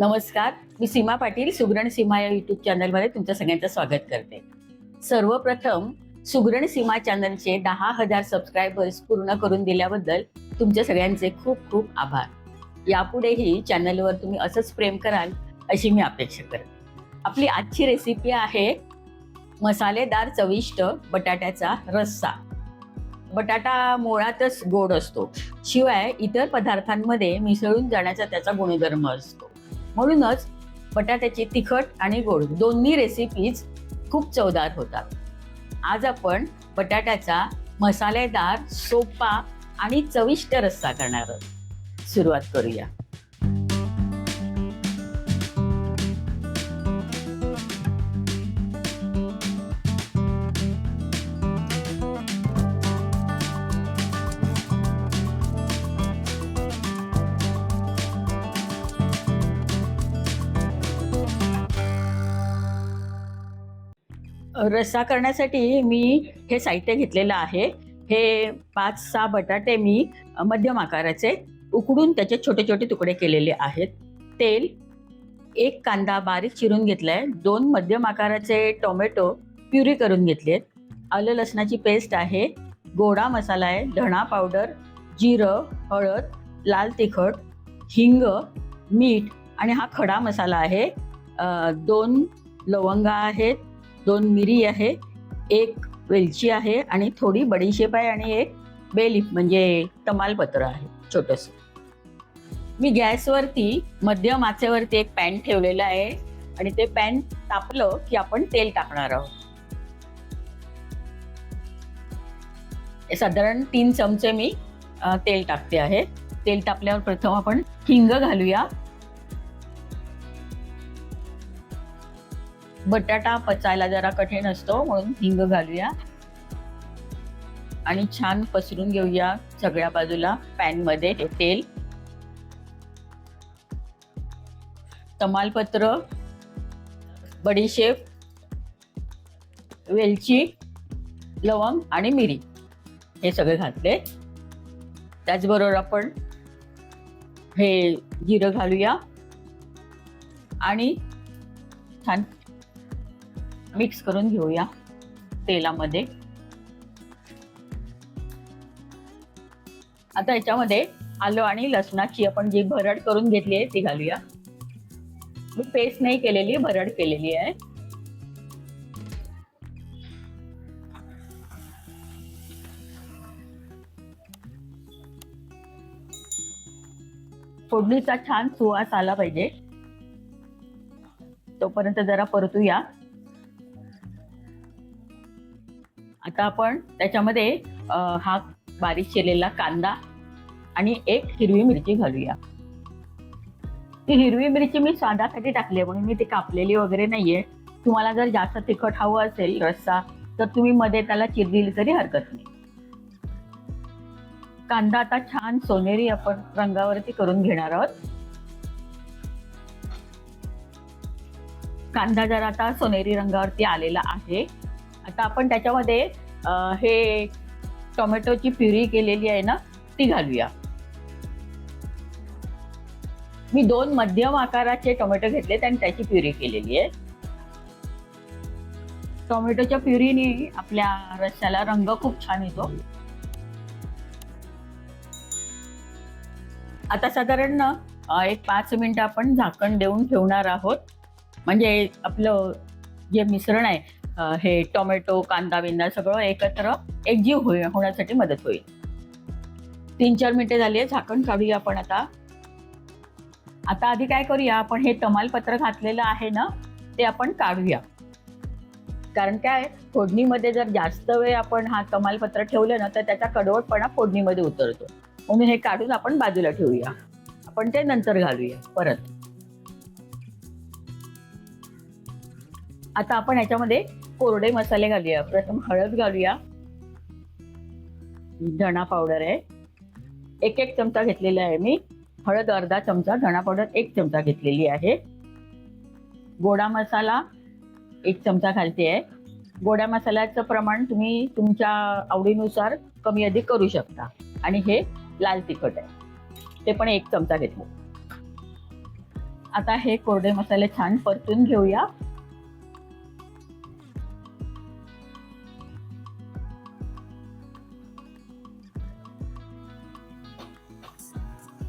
नमस्कार मी सीमा पाटील सुगरण सीमा या युट्यूब चॅनलमध्ये तुमच्या सगळ्यांचं स्वागत करते. सर्वप्रथम सुगरण सीमा चॅनलचे दहा हजार सबस्क्रायबर्स पूर्ण करून दिल्याबद्दल तुमच्या सगळ्यांचे खूप खूप आभार. यापुढेही चॅनलवर तुम्ही असंच प्रेम कराल अशी मी अपेक्षा करते. आपली आजची रेसिपी आहे मसालेदार चविष्ट बटाट्याचा रस्सा. बटाटा मुळातच गोड असतो. शिवाय इतर पदार्थांमध्ये मिसळून जाण्याचा त्याचा गुणधर्म असतो. म्हणूनच बटाट्याची तिखट आणि गोड दोन्ही रेसिपीज खूप चवदार होतात. आज आपण बटाट्याचा मसालेदार सोपा आणि चविष्ट रस्सा करणार आहोत. सुरुवात करूया. रस्सा करण्यासाठी मी हे साहित्य घेतलेलं आहे. हे पाच सहा बटाटे मी मध्यम आकाराचे उकडून त्याचे छोटे छोटे तुकडे केलेले आहेत. तेल एक कांदा बारीक चिरून घेतला आहे दोन मध्यम आकाराचे टोमॅटो प्युरी करून घेतले आहेत आलं लसणाची पेस्ट आहे. गोडा मसाला आहे. धणा पावडर जिरं हळद लाल तिखट हिंग मीठ आणि हा खडा मसाला आहे. दोन लवंगा आहेत. दोन मिरी आहे एक वेलची आहे आणि थोडी बडीशेप आहे आणि एक बेलीफ म्हणजे तमालपत्र आहे छोटस. मी गॅसवरती मध्यम आचेवरती एक पॅन ठेवलेलं आहे आणि ते पॅन तापलं की आपण तेल टाकणार आहोत. साधारण तीन चमचे मी तेल टाकते आहे. तेल तापल्यावर प्रथम आपण हिंग घालूया. बटाटा पचायला जरा कठीण असतो म्हणून हिंग घालूया. आणि छान पसरून घेऊया सगळ्या बाजूला पॅनमध्ये हे तेल. तमालपत्र बडीशेप वेलची लवंग आणि मिरी हे सगळे घातले. त्याचबरोबर आपण हे जिरं घालूया. आणि छान मिक्स करून घेऊया तेलामध्ये. आता याच्यामध्ये आलं आणि लसणाची आपण जी भरड करून घेतली आहे ती घालूया. मी पेस्ट नाही केलेली भरड केलेली आहे. फोडणीचा छान सुवास आला पाहिजे. तोपर्यंत जरा परतूया. आता आपण त्याच्यामध्ये हा बारीक चिरलेला कांदा आणि एक हिरवी मिरची घालूया. ती हिरवी मिरची मी स्वादासाठी टाकली आहे म्हणून मी ती कापलेली वगैरे नाहीये. तुम्हाला जर जास्त तिखट हवं असेल रस्सा तर तुम्ही मध्ये त्याला चिर दिली तरी हरकत नाही. कांदा आता छान सोनेरी आपण रंगावरती करून घेणार आहोत. कांदा जर आता सोनेरी रंगावरती आलेला आहे आता आपण त्याच्यामध्ये हे टोमॅटोची प्युरी केलेली आहे ना ती घालूया. मी दोन मध्यम आकाराचे टोमॅटो घेतलेत आणि त्याची प्युरी केलेली आहे. टोमॅटोच्या प्युरीने आपल्या रस्त्याला रंग खूप छान येतो. आता साधारण ना, एक पाच मिनिटं आपण झाकण देऊन ठेवणार आहोत. म्हणजे आपलं जे मिश्रण आहे हे टोमॅटो कांदा बिंदा सगळं एकत्र एकजीव होई होण्यासाठी मदत होईल. तीन चार मिनिटे झाली आहे झाकण काढूया आपण आता. आता आधी काय करूया आपण हे तमालपत्र घातलेलं आहे ना ते आपण काढूया. कारण काय फोडणीमध्ये जर जास्त वेळ आपण हा तमालपत्र ठेवलं ना तर त्याचा कडवटपणा फोडणीमध्ये उतरतो. म्हणून हे काढून आपण बाजूला ठेवूया. आपण ते नंतर घालूया परत. आता आपण याच्यामध्ये कोरडे मसाले घालूया. प्रथम हळद घालूया. धणा पावडर आहे. एक एक चमचा घेतलेला आहे मी. हळद अर्धा चमचा धणा पावडर एक चमचा घेतलेली आहे. गोडा मसाला एक चमचा घालते आहे. गोड्या मसाल्याचं प्रमाण तुम्ही तुमच्या आवडीनुसार कमी अधिक करू शकता. आणि हे लाल तिखट आहे. ते पण एक चमचा घेतलं. आता हे कोरडे मसाले छान परतून घेऊया.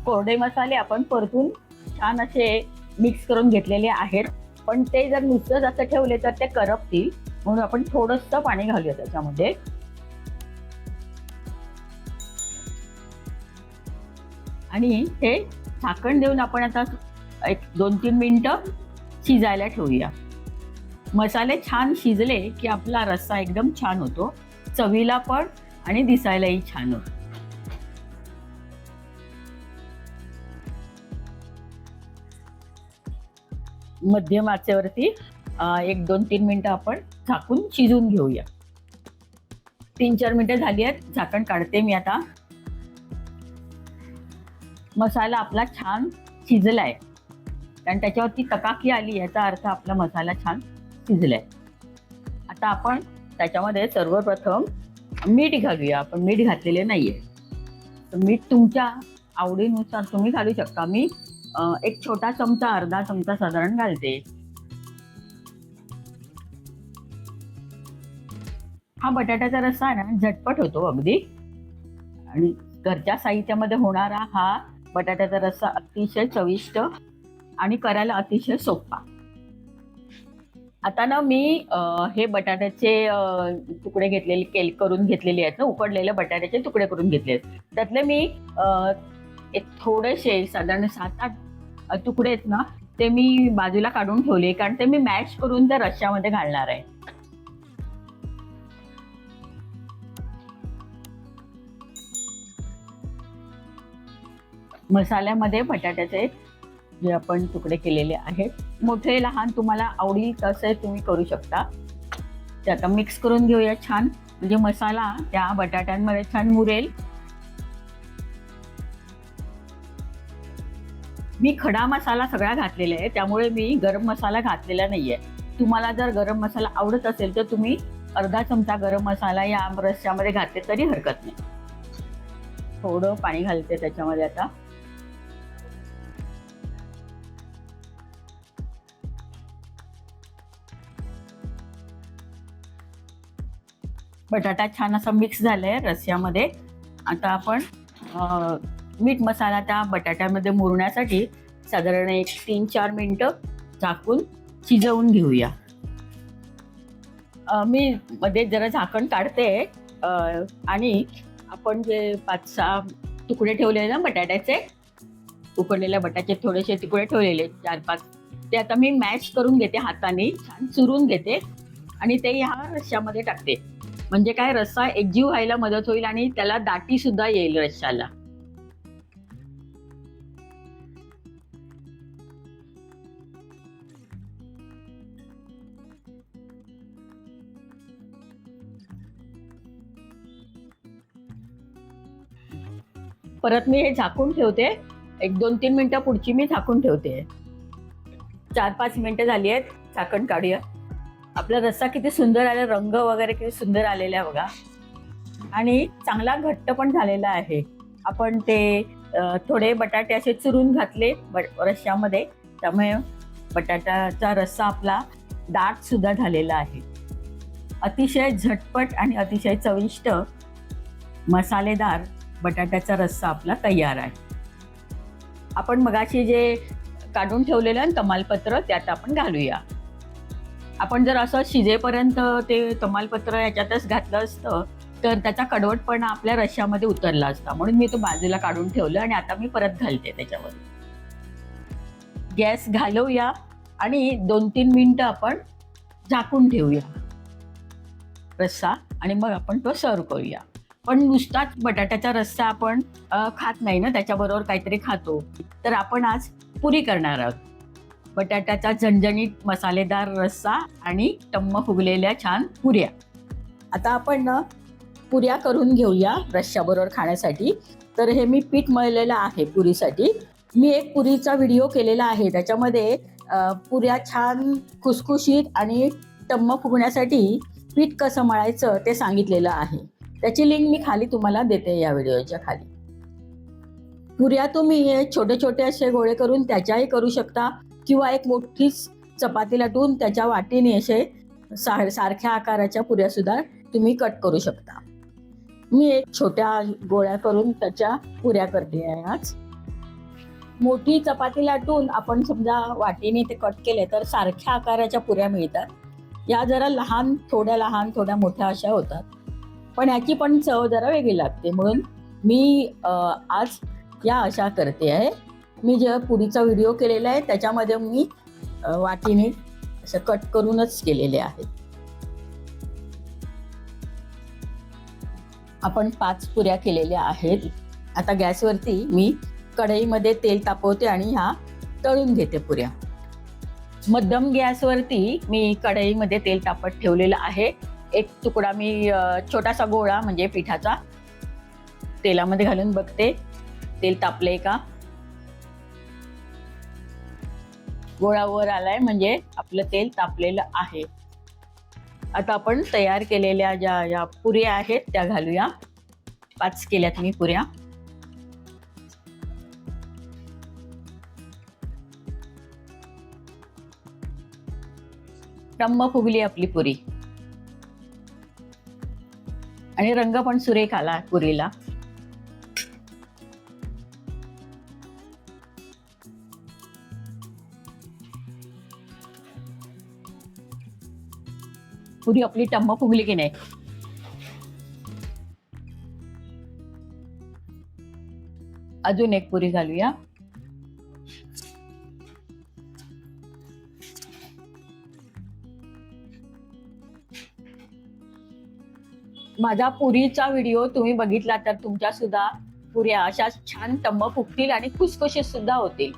कोरडे मसाले आपण परतून छान असे मिक्स करून घेतलेले आहेत. पण ते जर नुसतंच असं ठेवले तर ते करपतील. म्हणून आपण थोडंसं पाणी घालूया त्याच्यामध्ये. आणि हे झाकण देऊन आपण आता एक दोन तीन मिनटं शिजायला ठेवूया. मसाले छान शिजले की आपला रस्सा एकदम छान होतो. चवीला पण आणि दिसायलाही छान होतो. मध्यम आचेवरती एक दोन तीन मिनिटं आपण झाकून शिजून घेऊया. तीन चार मिनिटं झाली आहेत झाकण काढते मी आता. मसाला आपला छान शिजलाय. कारण त्याच्यावरती तकाकी आली याचा अर्थ आपला मसाला छान शिजलाय. आता आपण त्याच्यामध्ये सर्वप्रथम मीठ घालूया. आपण मीठ घातलेले नाहीये. तर मीठ तुमच्या आवडीनुसार तुम्ही घालू शकता. मी एक छोटा चमचा अर्धा चमचा साधारण घालते. हा बटाट्याचा रस्सा आहे ना झटपट होतो अगदी. आणि घरच्या साहित्यामध्ये होणारा हा बटाट्याचा रस्सा अतिशय चविष्ट आणि करायला अतिशय सोपा. आता ना मी हे बटाट्याचे तुकडे घेतलेले केल करून घेतलेले आहेत ना उकडलेले बटाट्याचे तुकडे करून घेतले आहेत त्यातले मी अं, एक थोडेसे साधारण सात आठ तुकडे आहेत ना ते मी बाजूला काढून ठेवले कारण ते मी मॅश करून त्या रश्श्यामध्ये घालणार आहे. मसाल्यामध्ये बटाट्याचे जे आपण तुकडे केलेले आहेत मोठे लहान तुम्हाला आवडील तसे तुम्ही करू शकता. ते आता मिक्स करून घेऊया छान. म्हणजे मसाला त्या बटाट्यांमध्ये छान मुरेल. मी खडा मसाला सगळा घातलेला आहे त्यामुळे मी गरम मसाला घातलेला नाहीये. तुम्हाला जर गरम मसाला आवडत असेल तर तुम्ही अर्धा चमचा गरम मसाला या रस्स्यामध्ये घातले तरी हरकत नाही. थोडं पाणी घालते त्याच्यामध्ये आता. बटाटा छान असा मिक्स झालाय रस्स्यामध्ये आता आपण मीठ मसाला त्या बटाट्यामध्ये मुरण्यासाठी साधारण एक तीन चार मिनटं झाकून शिजवून घेऊया. मी मध्ये जरा झाकण काढते. आणि आपण जे पाच सहा तुकडे ठेवले ना बटाट्याचे उकडलेल्या बटाटे थोडेसे तुकडे ठेवलेले चार पाच. ते आता मी मॅश करून घेते हाताने छान चुरून घेते आणि ते ह्या रश्श्यामध्ये टाकते. म्हणजे काय रस्सा एकजीव व्हायला मदत होईल आणि त्याला दाटी सुद्धा येईल रश्श्याला. परत मी हे झाकून ठेवते. एक दोन तीन मिनटं पुढची मी झाकून ठेवते. चार पाच मिनटं झाली आहेत झाकण काढूया. आपला रस्सा किती सुंदर आला रंग वगैरे किती सुंदर आलेला आहे बघा. आणि चांगला घट्ट पण झालेला आहे. आपण ते थोडे बटाटे असे चुरून घातले बट रश्श्यामध्ये. त्यामुळे बटाट्याचा रस्सा आपला दाट सुद्धा झालेला आहे. अतिशय झटपट आणि अतिशय चविष्ट मसालेदार बटाट्याचा रस्सा आपला तयार आहे. आपण मगाशी जे काढून ठेवलेलं तमालपत्र त्यात आपण घालूया. आपण जर असं शिजेपर्यंत ते तमालपत्र याच्यातच घातलं असतं तर त्याचा कडवटपणा आपल्या रश्यामध्ये उतरला असता. म्हणून मी तो बाजूला काढून ठेवलं आणि आता मी परत घालते त्याच्यावर. गॅस घालवूया आणि दोन तीन मिनटं आपण झाकून ठेवूया. रस्सा आणि मग आपण तो सर्व करूया. पण नुसताच बटाट्याचा रस्सा आपण खात नाही ना त्याच्याबरोबर काहीतरी खातो. तर आपण आज पुरी करणार आहोत. बटाट्याचा झणझणीत मसालेदार रस्सा आणि टम्म फुगलेल्या छान पुऱ्या. आता आपण ना पुऱ्या करून घेऊया रश्श्याबरोबर खाण्यासाठी. तर हे मी पीठ मळलेलं आहे पुरीसाठी. मी एक पुरीचा व्हिडिओ केलेला आहे. त्याच्यामध्ये पुऱ्या छान खुसखुशीत आणि टम्म फुगण्यासाठी पीठ कसं मळायचं ते सांगितलेलं आहे. त्याची लिंक मी खाली तुम्हाला देते या व्हिडिओच्या खाली. पुऱ्या तुम्ही हे छोटे छोटे असे गोळे करून त्याच्याही करू शकता किंवा एक मोठीच चपाती लाटून त्याच्या वाटीने असे सारख्या आकाराच्या पुऱ्या सुद्धा तुम्ही कट करू शकता. मी एक छोट्या गोळ्या करून त्याच्या पुऱ्या करते आहे आज. मोठी चपाती लाटून आपण समजा वाटीने ते कट केले तर सारख्या आकाराच्या पुऱ्या मिळतात. या जरा लहान थोड्या लहान थोड्या मोठ्या अशा होतात. पण याची पण चव जरा वेगळी लागते. म्हणून मी आज या अशा करते आहे. मी जे पुरीचा व्हिडिओ केलेला आहे त्याच्यामध्ये मी वाटीने असं कट करूनच केलेले आहेत आपण पाच पुऱ्या केलेल्या आहेत. आता गॅसवरती मी कढईमध्ये तेल तापवते आणि ह्या तळून घेते पुऱ्या. मध्यम गॅसवरती मी कढईमध्ये तेल तापत ठेवलेलं आहे. एक तुकडा मी छोटासा गोळा म्हणजे पिठाचा तेलामध्ये घालून बघते. तेल तापले का? गोळा वर आलाय म्हणजे आपलं तेल तापलेलं आहे. आता आपण तयार केलेल्या ज्या या पुऱ्या आहेत त्या घालूया. पाच केल्यात मी पुऱ्या. टम्म फुगली आपली पुरी. आणि रंग पण सुरेख आला पुरीला. पुरी आपली टम्म फुगली की नाही? अजून एक पुरी घालूया. माझा पुरीचा व्हिडिओ तुम्ही बघितला तर तुमच्या सुद्धा पुऱ्या अशा छान टम्म फुगतील आणि खुसखुशीत सुद्धा होतील.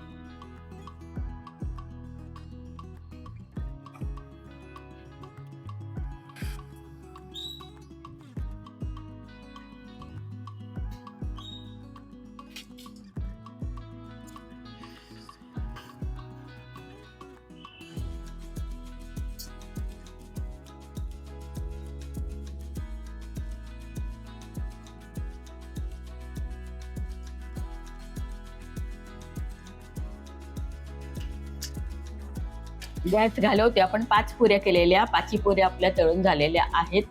गॅस घालवते. आपण पाच पुऱ्या केलेल्या पाचही पुऱ्या आपल्या तळून झालेल्या आहेत.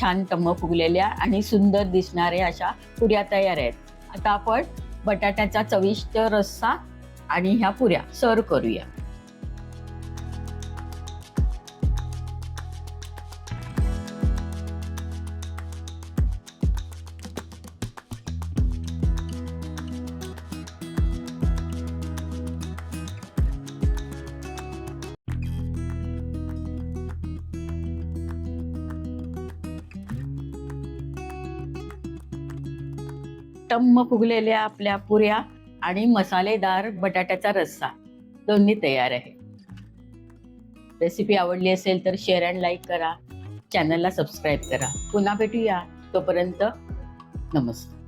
छान टम्म फुगलेल्या आणि सुंदर दिसणाऱ्या अशा पुऱ्या तयार आहेत. आता आपण बटाट्याचा चविष्ट रस्सा आणि ह्या पुऱ्या सर्व करूया. टम्म फुगलेल्या आपल्या पुऱ्या आणि मसालेदार बटाट्याचा रस्सा. दोन्ही तयार आहे. रेसिपी आवडली असेल तर शेअर अँड लाईक करा. चॅनलला सबस्क्राईब करा. पुन्हा भेटूया. तोपर्यंत नमस्कार.